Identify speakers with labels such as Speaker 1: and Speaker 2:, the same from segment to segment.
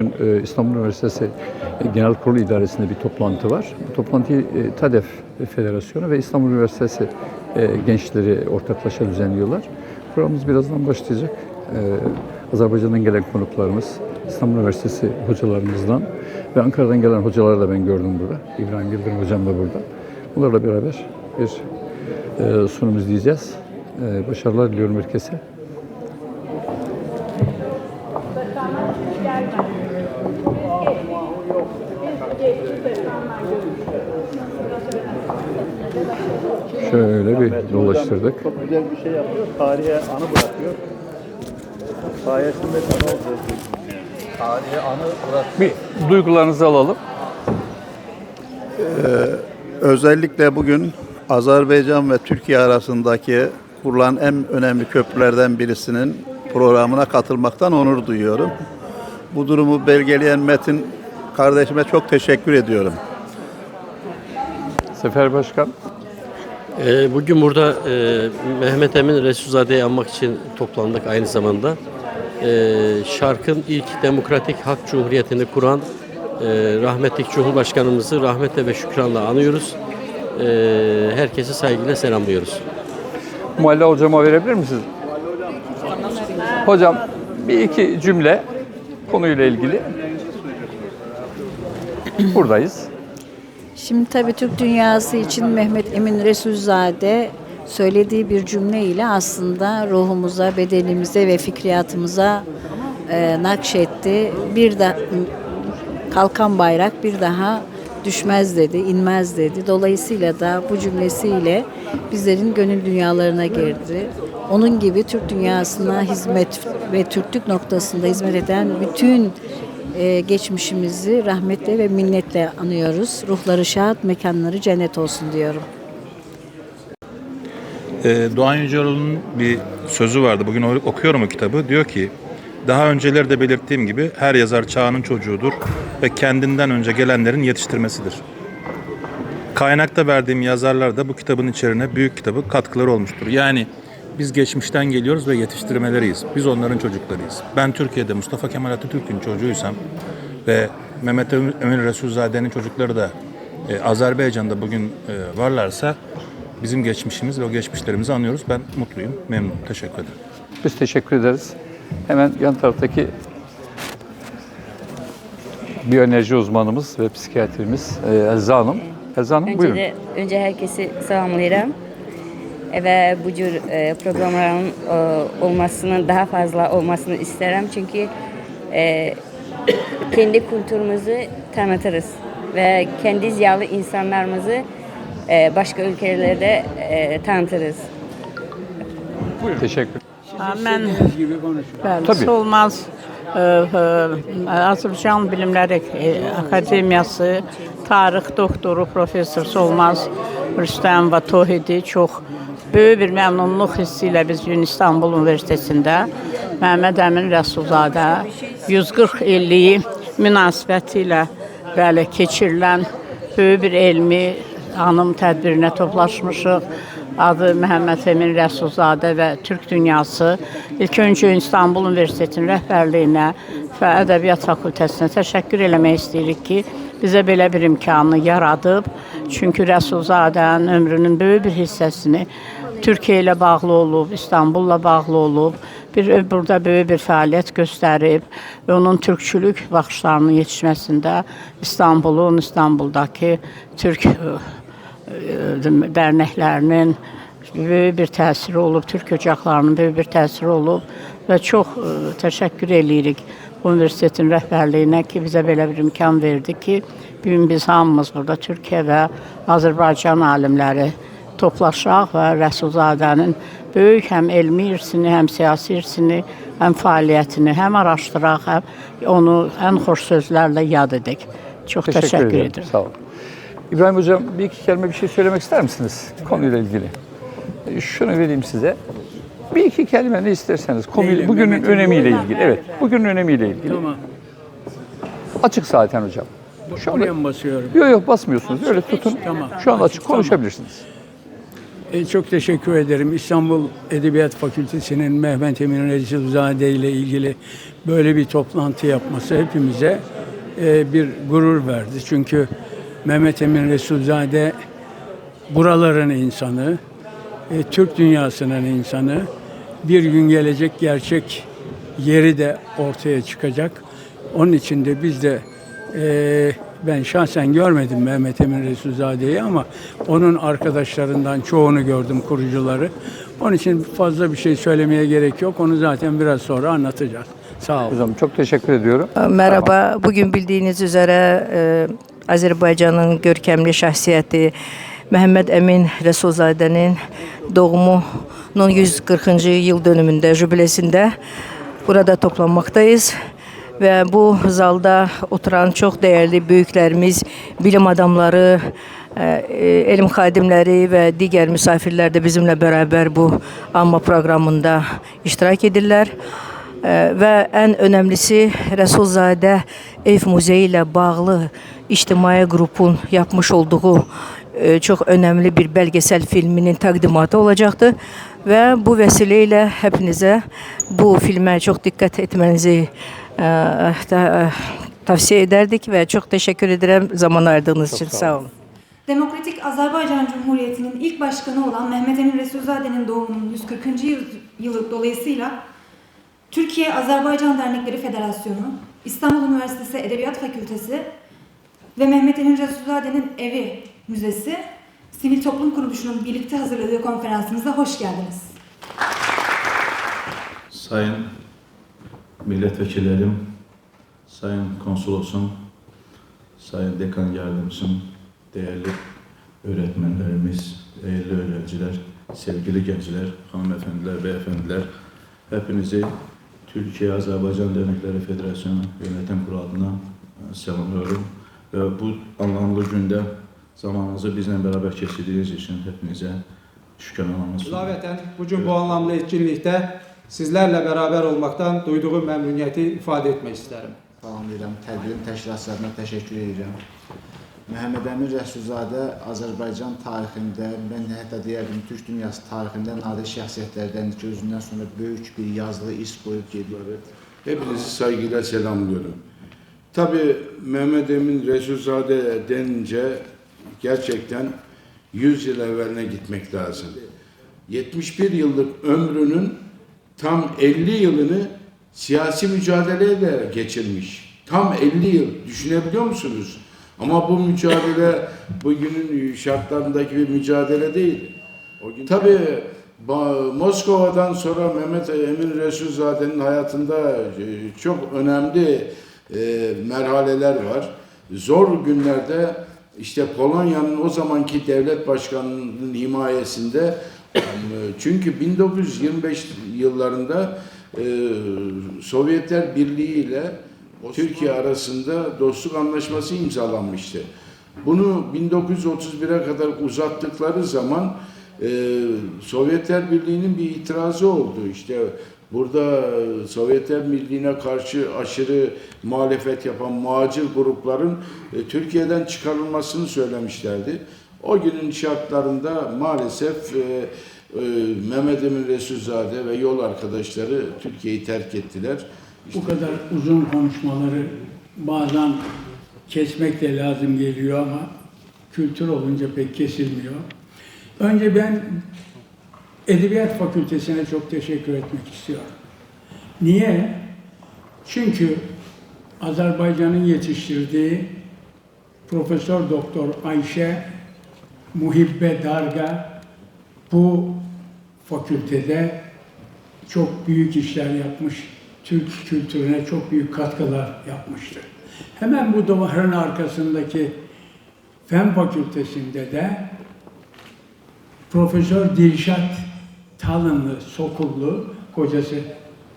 Speaker 1: E, İstanbul Üniversitesi Genel Kurulu İdaresi'nde bir toplantı var. Bu toplantıyı e, TADEF Federasyonu ve İstanbul Üniversitesi e, gençleri ortaklaşa düzenliyorlar. Programımız birazdan başlayacak. E, Azerbaycan'dan gelen konuklarımız, İstanbul Üniversitesi hocalarımızdan ve Ankara'dan gelen hocaları da ben gördüm burada. İbrahim Yıldırım hocam da burada. Bunlarla beraber bir e, sunum izleyeceğiz. E, başarılar diliyorum herkese. Şöyle bir dolaştırdık.
Speaker 2: Çok güzel bir şey yapıyor. Tarihe anı bırakıyor. Sayesinde de ne olacak? Tarihe anı bırak.
Speaker 1: Bir duygularınızı alalım.
Speaker 2: Özellikle bugün Azerbaycan ve Türkiye arasındaki kurulan en önemli köprülerden birisinin programına katılmaktan onur duyuyorum. Bu durumu belgeleyen Metin kardeşime çok teşekkür ediyorum.
Speaker 1: Sefer Başkan.
Speaker 3: Ee, Bugün burada e, Mehmet Emin Resulzade'yi anmak için toplandık aynı zamanda. Ee, Şarkın ilk demokratik hak cumhuriyetini kuran e, rahmetli Cumhurbaşkanımızı rahmetle ve şükranla anıyoruz. Ee, Herkese saygıyla selamlıyoruz.
Speaker 1: Mualla hocama verebilir misiniz? Hocam bir iki cümle konuyla ilgili. Buradayız.
Speaker 4: Şimdi tabii Türk dünyası için Mehmet Emin Resulzade söylediği bir cümle ile aslında ruhumuza, bedenimize ve fikriyatımıza e, nakşetti. Bir de kalkan bayrak bir daha düşmez dedi, inmez dedi. Dolayısıyla da bu cümlesiyle bizlerin gönül dünyalarına girdi. Onun gibi Türk dünyasına hizmet ve Türklük noktasında hizmet eden bütün e, geçmişimizi rahmetle ve minnetle anıyoruz. Ruhları şad, mekanları cennet olsun diyorum.
Speaker 5: Ee, Doğan Yüceloğlu'nun bir sözü vardı. Bugün okuyorum o kitabı. Diyor ki, daha önceleri de belirttiğim gibi her yazar çağının çocuğudur ve kendinden önce gelenlerin yetiştirmesidir. Kaynakta verdiğim yazarlar da bu kitabın içeriğine büyük kitabı katkıları olmuştur. Yani biz geçmişten geliyoruz ve yetiştirmeleriyiz. Biz onların çocuklarıyız. Ben Türkiye'de Mustafa Kemal Atatürk'ün çocuğuysam ve Mehmet Emin Resulzade'nin çocukları da e, Azerbaycan'da bugün e, varlarsa bizim geçmişimiz ve o geçmişlerimizi anıyoruz. Ben mutluyum, memnunum. Teşekkür ederim.
Speaker 1: Biz teşekkür ederiz. Hemen yan taraftaki biyoenerji uzmanımız ve psikiyatrimiz e, Elza Hanım. Elza Hanım
Speaker 6: Önce
Speaker 1: buyurun.
Speaker 6: de önce herkesi selamlayıram. E, Ve bu cür e, programların e, olmasının daha fazla olmasını isterim çünkü e, kendi kültürümüzü tanıtırız ve kendi ziyalı insanlarımızı e, başka ülkelerde e, tanıtırız.
Speaker 1: Buyurun. Teşekkür.
Speaker 7: Mən bəli,
Speaker 1: Tabii.
Speaker 7: Solmaz ə, ə, Azərbaycan Bilimləri ə, Akademiyası tarix doktoru professor Solmaz Rüstəm və Tohidi çox böyük bir məmnunluq hissi ilə biz gün İstanbul Universitetində Məhəmməd Əmin Rəsulzadə 140 illiyi münasibəti ilə bəli keçirilən böyük bir elmi anım tədbirinə toplaşmışıq. Adı Məhəmməd Emin Rəsulzadə və Türk Dünyası ilk öncə İstanbul Universitetinin rəhbərliyinə və Ədəbiyyat Fakültəsinə təşəkkür eləmək istəyirik ki, bizə belə bir imkanı yaradıb. Çünki Rəsulzadənin ömrünün böyük bir hissəsini Türkiyə ilə bağlı olub, İstanbulla bağlı olub. Bir burada böyük bir fəaliyyət göstərib onun türkçülük baxışlarının yetişməsində İstanbulun, İstanbuldakı türk dərnəklərinin böyük bir təsiri olub, türk ocaqlarının böyük bir təsiri olub və çox təşəkkür eləyirik universitetin rəhbərliyinə ki, bizə belə bir imkan verdi ki, bu gün biz hamımız burada Türkiyə və Azərbaycan alimləri toplaşaq və Rəsulzadənin böyük həm elmi irsini, həm siyasi irsini, həm fəaliyyətini həm araşdıraq, həm onu ən xoş sözlərlə yad edək. Çox
Speaker 1: Teşekkür,
Speaker 7: təşəkkür
Speaker 1: ederim.
Speaker 7: edirəm.
Speaker 1: Sağ olun. İbrahim Hocam bir iki kelime bir şey söylemek ister misiniz konuyla ilgili? E, Şunu vereyim size. Bir iki kelime ne isterseniz konuyla, bugünün önemiyle ilgili. Evet, bugünün önemiyle ilgili.
Speaker 8: Tamam.
Speaker 1: Açık zaten hocam. Şu anda
Speaker 8: Buraya mı basıyorum?
Speaker 1: Yok yok basmıyorsunuz. Öyle tutun.
Speaker 8: Tamam.
Speaker 1: Şu anda açık konuşabilirsiniz.
Speaker 8: E, çok teşekkür ederim. İstanbul Edebiyat Fakültesi'nin Mehmet Emin Rezilzade ile ilgili böyle bir toplantı yapması hepimize e, bir gurur verdi. Çünkü Mehmet Emin Resulzade buraların insanı, e, Türk dünyasının insanı. Bir gün gelecek gerçek yeri de ortaya çıkacak. Onun için de biz de e, ben şahsen görmedim Mehmet Emin Resulzade'yi ama onun arkadaşlarından çoğunu gördüm kurucuları. Onun için fazla bir şey söylemeye gerek yok. Onu zaten biraz sonra anlatacağız. Sağ olun.
Speaker 1: Hocam çok teşekkür ediyorum.
Speaker 9: Merhaba. Bugün bildiğiniz üzere e, Azerbaycan'ın görkemli şahsiyeti Mehmet Emin Resulzade'nin doğumunun 140. yıl dönümünde, jübilesinde burada toplanmaktayız. Ve bu zalda oturan çok değerli büyüklerimiz, bilim adamları, e, e, elim xadimləri və digər misafirlər də bizimlə bərabər bu anma proqramında iştirak edirlər. Ee, ve en önemlisi Resulzade Ev Muzeyi ile bağlı içtimai grubun yapmış olduğu e, çok önemli bir belgesel filminin takdimatı olacaktı. Ve bu vesileyle hepinize bu filme çok dikkat etmenizi e, ta- tavsiye ederdik ve çok teşekkür ederim zaman ayırdığınız için. Sağ olun.
Speaker 10: Demokratik Azerbaycan Cumhuriyeti'nin ilk başkanı olan Mehmet Emin Resulzade'nin doğumunun 140. yıl- yılı dolayısıyla Türkiye Azerbaycan Dernekleri Federasyonu, İstanbul Üniversitesi Edebiyat Fakültesi ve Mehmet Emin Resulzade'nin Evi Müzesi Sivil Toplum Kuruluşu'nun birlikte hazırladığı konferansımıza hoş geldiniz.
Speaker 11: Sayın milletvekillerim, sayın konsolosum, sayın dekan yardımcım, değerli öğretmenlerimiz, değerli öğrenciler, sevgili gençler, hanımefendiler, beyefendiler, hepinizi Türkiye Azerbaycan Dernekleri Federasyonu Yönetim Kurulu adına e, selamlıyorum. Ve bu anlamlı günde zamanınızı bizimle beraber geçirdiğiniz için hepinize şükranlarımı sunuyorum.
Speaker 12: Ilaveten bugün bu anlamlı etkinlikte sizlerle beraber olmaktan duyduğum memnuniyeti ifade etmek isterim.
Speaker 13: Salamlayıram, tədbirin təşkilatçılarına təşəkkür edirəm. Məhəmməd Əmin Rəsulzadə Azərbaycan tarixində, mən hətta deyərdim Türk dünyası tarixində nadir şəxsiyyətlərdən ki, özündən sonra böyük bir yazılı iz qoyub gedir.
Speaker 14: Hepinizi saygıyla selamlıyorum. Tabii Mehmet Emin Resulzade denince gerçekten 100 yıl evveline gitmek lazım. 71 yıllık ömrünün tam 50 yılını siyasi mücadeleyle geçirmiş. Tam 50 yıl düşünebiliyor musunuz? Ama bu mücadele bugünün şartlarındaki bir mücadele değil. Tabii Ba- Moskova'dan sonra Mehmet Emin Resulzade'nin hayatında e, çok önemli e, merhaleler var. Zor günlerde işte Polonya'nın o zamanki devlet başkanının himayesinde çünkü 1925 yıllarında e, Sovyetler Birliği ile Türkiye arasında dostluk anlaşması imzalanmıştı. Bunu 1931'e kadar uzattıkları zaman e, Sovyetler Birliği'nin bir itirazı oldu. İşte burada e, Sovyetler Birliği'ne karşı aşırı muhalefet yapan muacir grupların e, Türkiye'den çıkarılmasını söylemişlerdi. O günün şartlarında maalesef e, e, Mehmet Emin Resulzade ve yol arkadaşları Türkiye'yi terk ettiler.
Speaker 8: Bu kadar uzun konuşmaları bazen kesmek de lazım geliyor ama kültür olunca pek kesilmiyor. Önce ben Edebiyat Fakültesine çok teşekkür etmek istiyorum. Niye? Çünkü Azerbaycan'ın yetiştirdiği Profesör Doktor Ayşe Muhibbe Darga bu fakültede çok büyük işler yapmış, Türk kültürüne çok büyük katkılar yapmıştır. Hemen bu duvarın arkasındaki Fen Fakültesinde de Profesör Dilşat Talınlı, Sokullu, kocası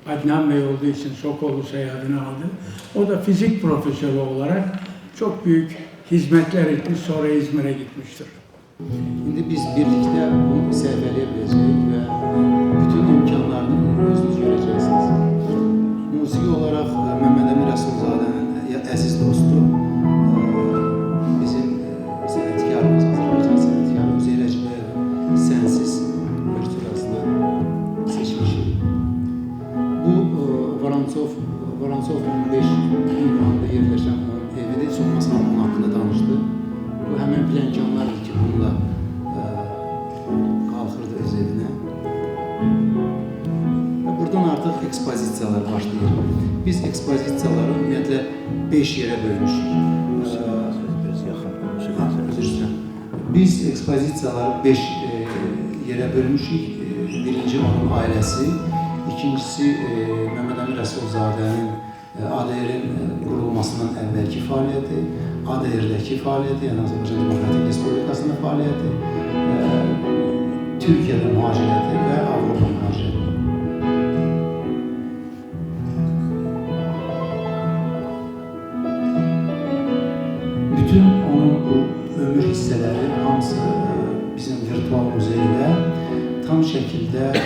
Speaker 8: Adnan Bey olduğu için Sokullu soyadını aldı. O da fizik profesörü olarak çok büyük hizmetler etmiş, sonra İzmir'e gitmiştir.
Speaker 13: İndi biz birlikte bunu səviyyələyə və bütün imkanlarını özünüz görəcəksiniz. Musiqi olaraq e, Məhəmməd Əmin Rəsulzadənin e, əziz dostu, çox ekspozisiyalar başlayır. Biz ekspozisiyaları
Speaker 15: ümumiyyətlə 5 yerə bölmüşük. Ee, biz ekspozisiyaları 5 e, yerə bölmüşük. E, birinci onun ailəsi, ikincisi e, Məhəmməd Əmir Rəsulzadənin ADR-in qurulmasından əvvəlki fəaliyyəti, ADR-dəki fəaliyyəti, Azərbaycan Demokratik Respublikasının fəaliyyəti, Türkiyədə mühacirəti və Avropa mühacirəti. Bütün onun bu ömür hissələri hamısı e, bizim virtual muzeydə tam şəkildə e,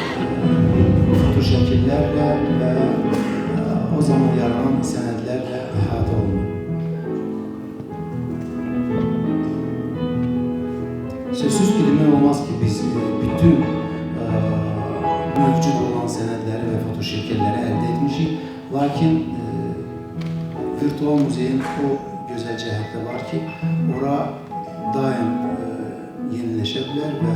Speaker 15: foto şəkillərlə və e, o zaman yaranan sənədlərlə əhatə olunub. Ki, ora daim e, yeniləşə bilər və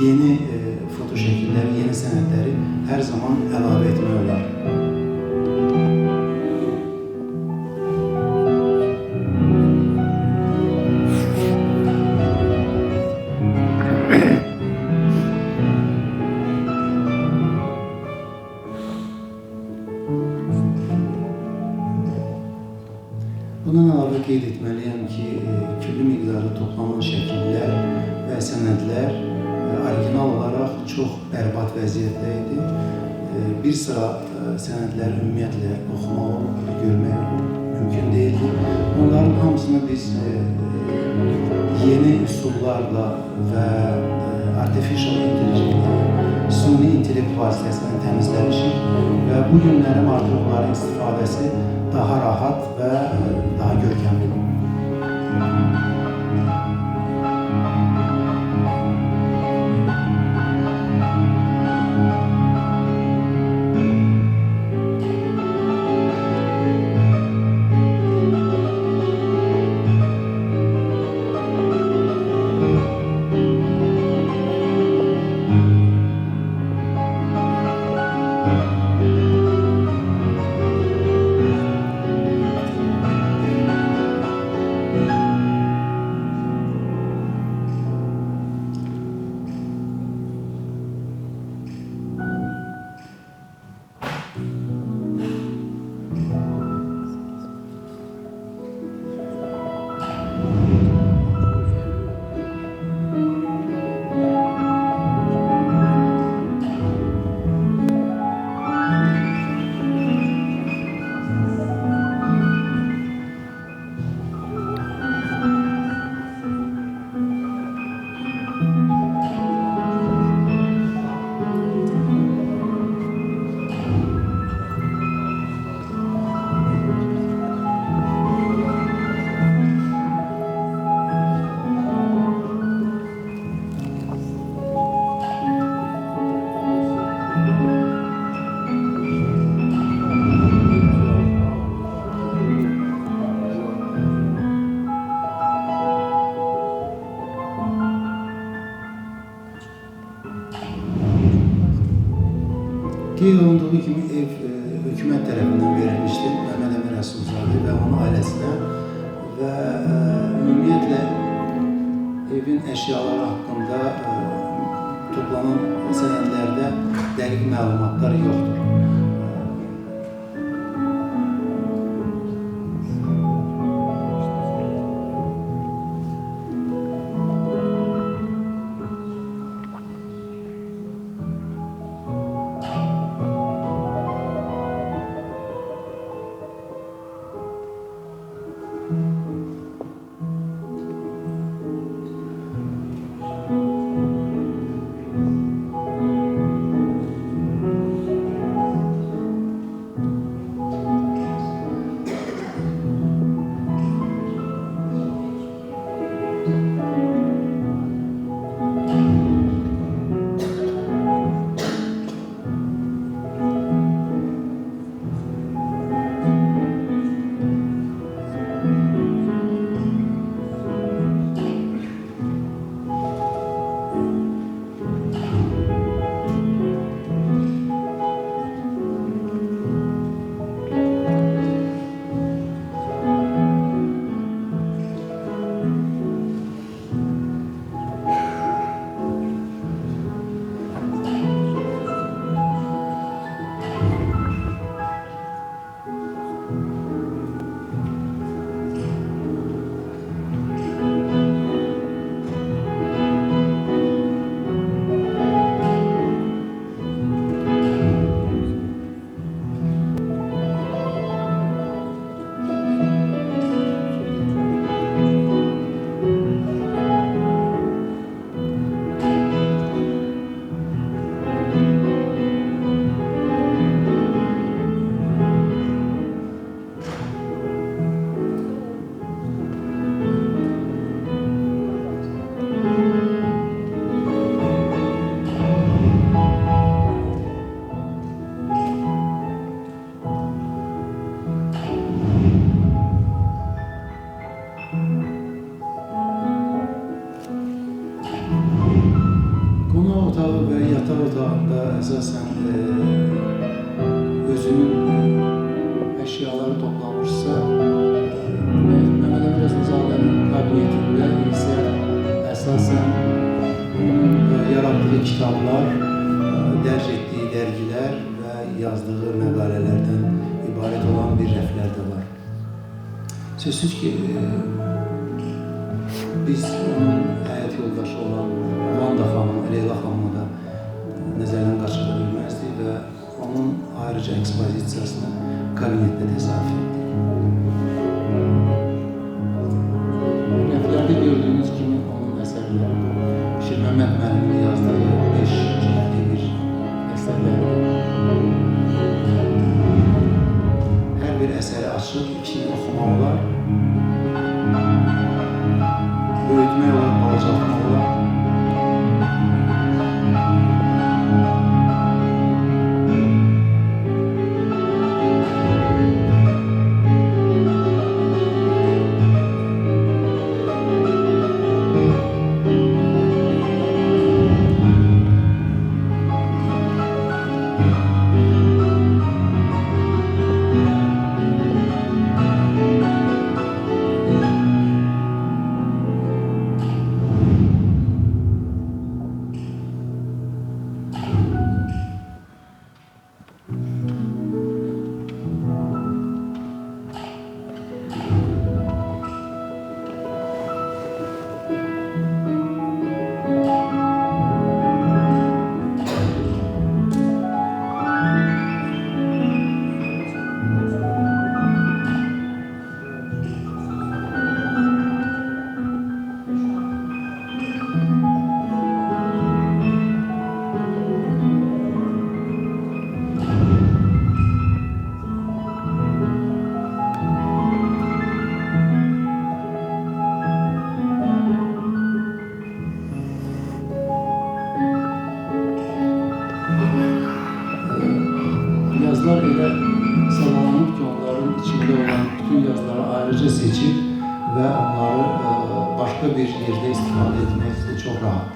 Speaker 15: yeni e, foto şəkilləri, yeni sənədləri hər zaman əlavə etmək. E, sənədlər ümumiyyətlə oxumaq, görmək mümkün deyildi. Onların hamısını biz e, yeni üsullarla və e, artificial intelligence, suni intellekt vasitəsilə təmizləmişik və bu günlərim artıq onların istifadəsi daha rahat və e, daha görkəmlidir. Qeyd olunduğu kimi ev e, hökumət tərəfindən verilmişdi Məhəmməd Əmin Rəsulzadə və onun ailəsinə və e, ümumiyyətlə evin əşyaları haqqında e, dəqiq məlumatlar yoxdur. Kitablar, e, dərc etdiyi dərgilər və yazdığı məqalələrdən ibarət olan bir rəflər də var. Sözsüz ki, e, biz onun həyat yoldaşı olan Vanda xanım, Leyla xanımı da nəzərdən qaçıra bilməzdik və onun ayrıca ekspozisiyasını kabinetdə təsarruf açıb ikini oxumaq olar. Elə sadalanıb ki, onların içində olan bütün yazıları ayrıca seçip və onları e, başqa bir yerdə istifadə etmək də çox rahat.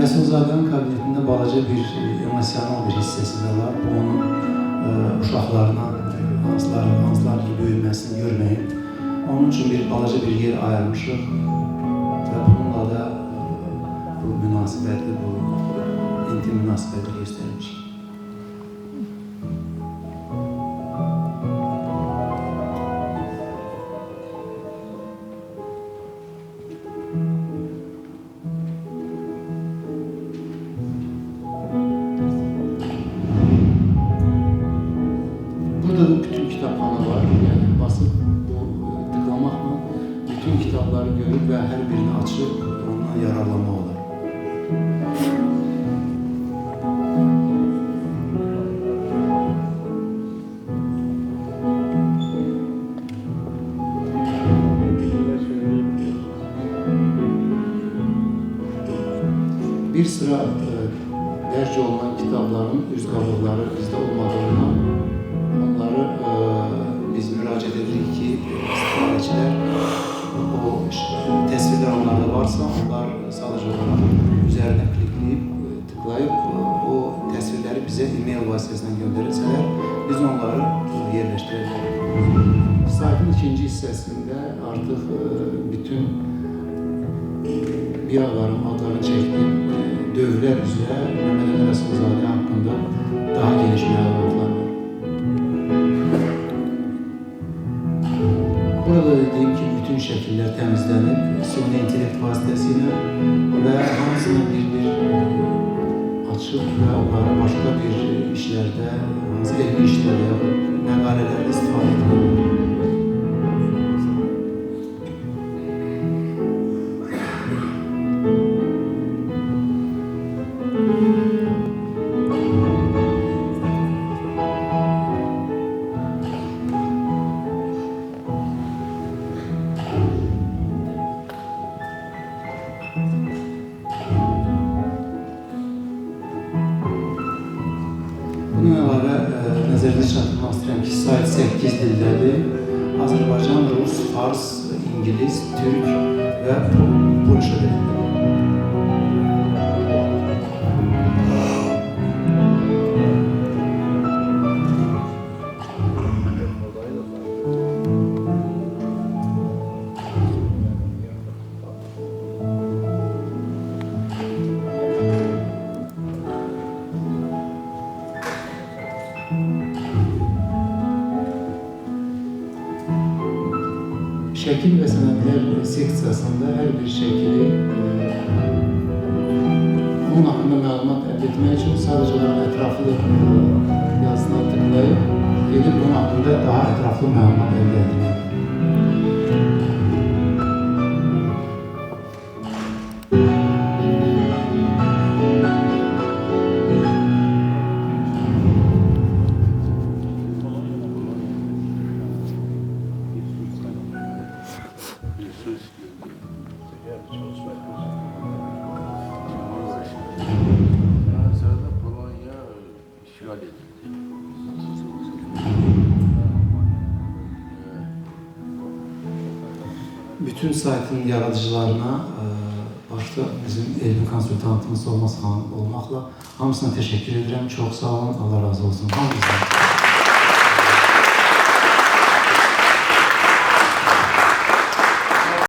Speaker 15: Rəsulzadənin kabinetində balaca bir e, emosional bir hissəsi də var. Bu onun e, uşaqlarına hansılar, hansılar gibi büyüməsini görməyib. Onun üçün bir balaca bir yer ayırmışıq və bununla da bu münasibəti, bu intim münasibəti göstərmişik. Artık e, bütün biyaların adlarını çektiğim e, dövler üzere Mehmet Ali Resulzade hakkında daha geniş məlumatlar var. Burada dediğim ki bütün şekiller temizlenip suni intellekt vasıtasıyla ve hamısını bir bir açıp ve onları başka bir işlerde, elmi işlerde yapıp məqalelerde istifade edilir. Seksiyasında hər bir şəkili Saytın yaradıcılarına e, başta bizim elmi konsultantımız olması olmakla hamısına teşekkür ederim. Çok sağ olun. Allah razı olsun. Hamınızdan.